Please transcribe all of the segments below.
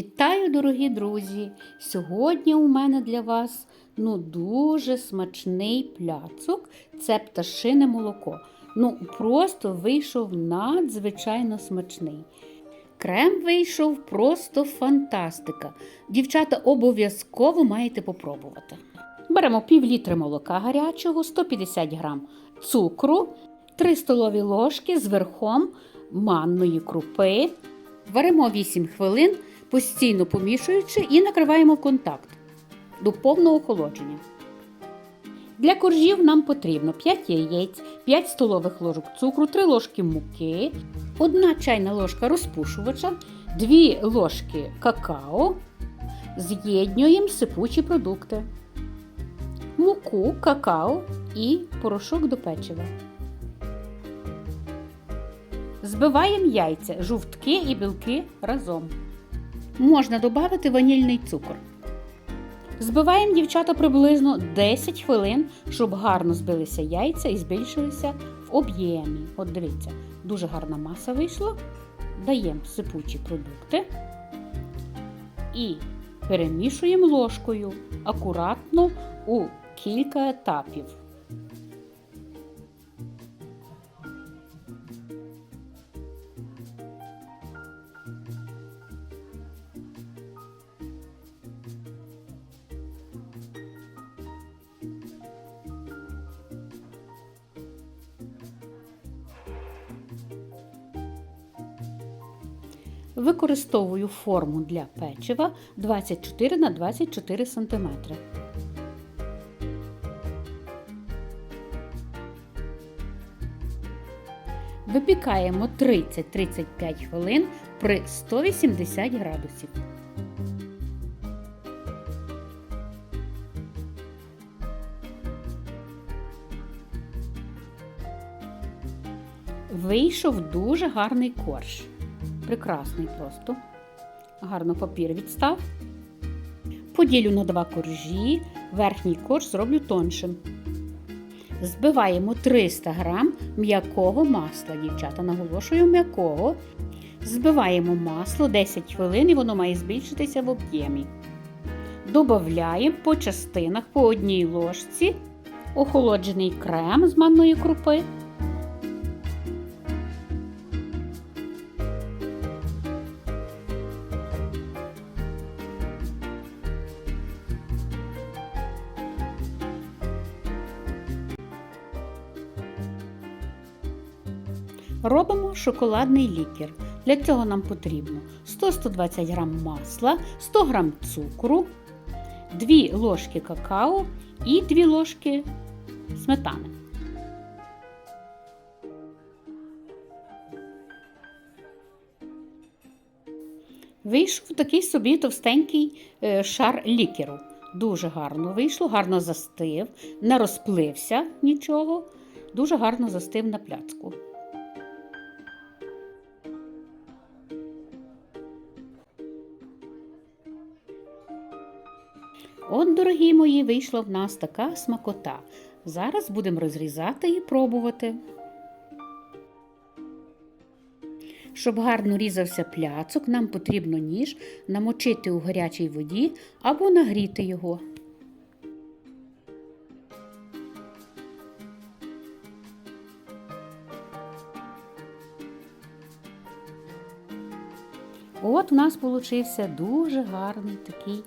Вітаю, дорогі друзі! Сьогодні у мене для вас ну, дуже смачний пляцок. Це пташине молоко. Ну, просто вийшов надзвичайно смачний. Крем вийшов просто фантастика. Дівчата обов'язково маєте попробувати. Беремо пів літри молока гарячого, 150 грам цукру, 3 столові ложки з верхом манної крупи. Варимо 8 хвилин, постійно помішуючи і накриваємо в контакт до повного охолодження. Для коржів нам потрібно 5 яєць, 5 столових ложок цукру, 3 ложки муки, 1 чайна ложка розпушувача, 2 ложки какао. З'єднуємо сипучі продукти, муку, какао і порошок до печива. Збиваємо яйця, жовтки і білки разом. Можна додати ванільний цукор. Збиваємо дівчата приблизно 10 хвилин, щоб гарно збилися яйця і збільшилися в об'ємі. От дивіться, дуже гарна маса вийшла. Даємо сипучі продукти і перемішуємо ложкою акуратно у кілька етапів. Використовую форму для печива 24 на 24 см. Випікаємо 30-35 хвилин при 180 градусів. Вийшов дуже гарний корж. Прекрасний просто. Гарно папір відстав. Поділю на два коржі, верхній корж зроблю тоншим. Збиваємо 300 г м'якого масла, дівчата. Наголошую м'якого. Збиваємо масло 10 хвилин і воно має збільшитися в об'ємі. Добавляємо по частинах по одній ложці охолоджений крем з манної крупи. Робимо шоколадний лікер. Для цього нам потрібно 100-120 г масла, 100 г цукру, 2 ложки какао і 2 ложки сметани. Вийшов такий собі товстенький е, шар лікеру. Дуже гарно вийшло, гарно застив, не розплився нічого, дуже гарно застив на пляцку. От, дорогі мої, вийшла в нас така смакота. Зараз будемо розрізати і пробувати. Щоб гарно різався пляцок, нам потрібно ніж намочити у гарячій воді або нагріти його. От у нас получився дуже гарний такий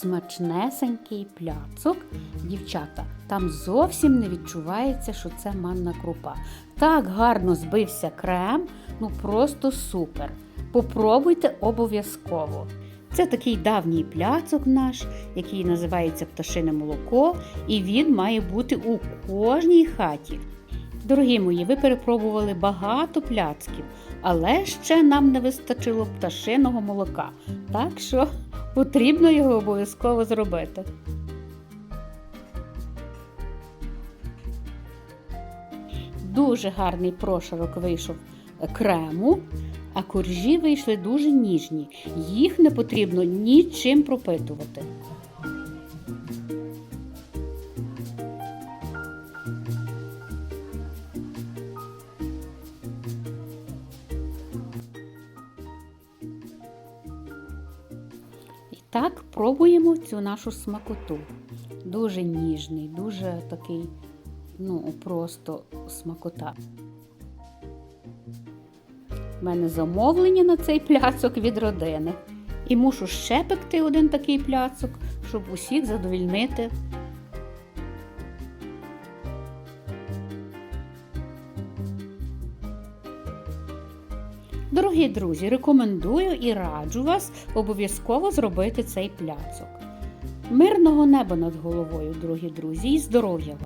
смачнесенький пляцок. Дівчата, там зовсім не відчувається, що це манна крупа. Так гарно збився крем, ну просто супер. Попробуйте обов'язково. Це такий давній пляцок наш, який називається пташине молоко, і він має бути у кожній хаті. Дорогі мої, ви перепробували багато пляцків, але ще нам не вистачило пташиного молока. Так що потрібно його обов'язково зробити. Дуже гарний прошарок вийшов крему, а коржі вийшли дуже ніжні. Їх не потрібно нічим пропитувати. Так пробуємо цю нашу смакоту. Дуже ніжний, дуже такий, ну, просто смакота. У мене замовлення на цей пляцок від родини. І мушу ще пекти один такий пляцок, щоб усіх задовільнити. Дорогі друзі, рекомендую і раджу вас обов'язково зробити цей пляцок. Мирного неба над головою, дорогі друзі, і здоров'я вам!